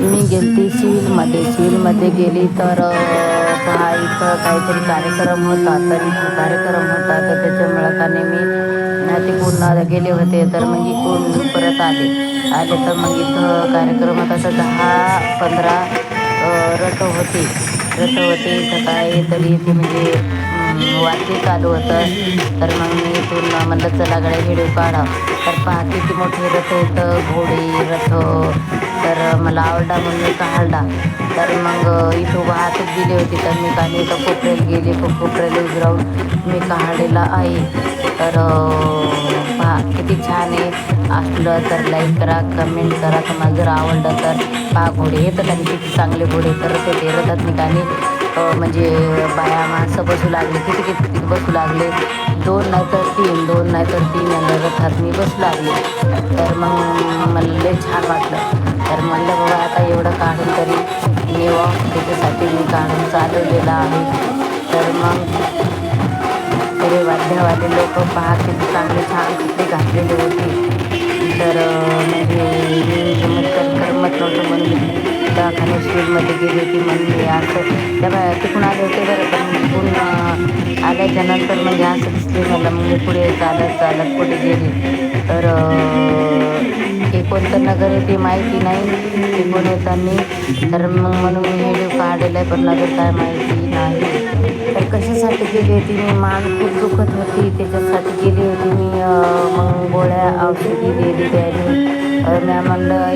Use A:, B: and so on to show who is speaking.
A: मी गेली सिव्हिलमध्ये सिव्हिलमध्ये गेली तर पहा इथं काहीतरी कार्यक्रम होता तर इथं कार्यक्रम होता. तर त्याच्यामुळं का मी ते पूर्ण गेले होते. तर मग इकडून परत आले. आले तर मग इथं कार्यक्रम असं दहा पंधरा रथ होते. रथ होते. इथं काय तरी म्हणजे अं, वाद्य चालू होतं. तर मग मी इथून म्हणलं चला गड्या व्हिडिओ काढा. तर पहा किती मोठे रथ येतं घोडे रथ तर मला आवडला म्हणून मी काढला तर मग इथं वाहतूक दिली होती. तर मी काही एका कोपऱ्याला गेले. को कोपऱ्याला उभं राहून मी काढलेला आहे. तर पहा किती छान आहे. असलं तर लाईक करा कमेंट करा. तुम्हाला जर आवडलं तर पहा घोडे येतात आणि किती चांगले घोडे करत होते रथात निघाले म्हणजे बाया माणसं बसू लागले. किती किती बसू लागले? दोन नाही तर तीन दोन नाही तर तीन आणि रथात मी बसू लागले. तर मग मला लय छान वाटलं. तरी त्याच्यासाठी मी काढून चालवलेलं आहे. तर मग तरी वाद्यवाले लोक पहा किती चांगले छान कपडे घातलेले होते. तर म्हणजे मी गमत करमत नव्हतं म्हणून मी दवाखान्यात स्कूलमध्ये गेली होती म्हणून मी असं त्या बाया तिकडून आले होते बरं पण तिकडून आल्याच्यानंतर म्हणजे असं दिसले मला मग मी पुढे चालत चालत पुढे गेली. तर कोणतं नगर आहे ते माहिती नाही. ते कोण येताना? तर मग म्हणून मी व्हिडिओ काढलेला आहे पण नगर काय माहिती नाही. तर कशासाठी गेली होती? मी मान खूप दुखत होती. त्याच्यासाठी गेली होती मी मग गोळ्या औषधी दिली त्याने. मॅम म्हणलं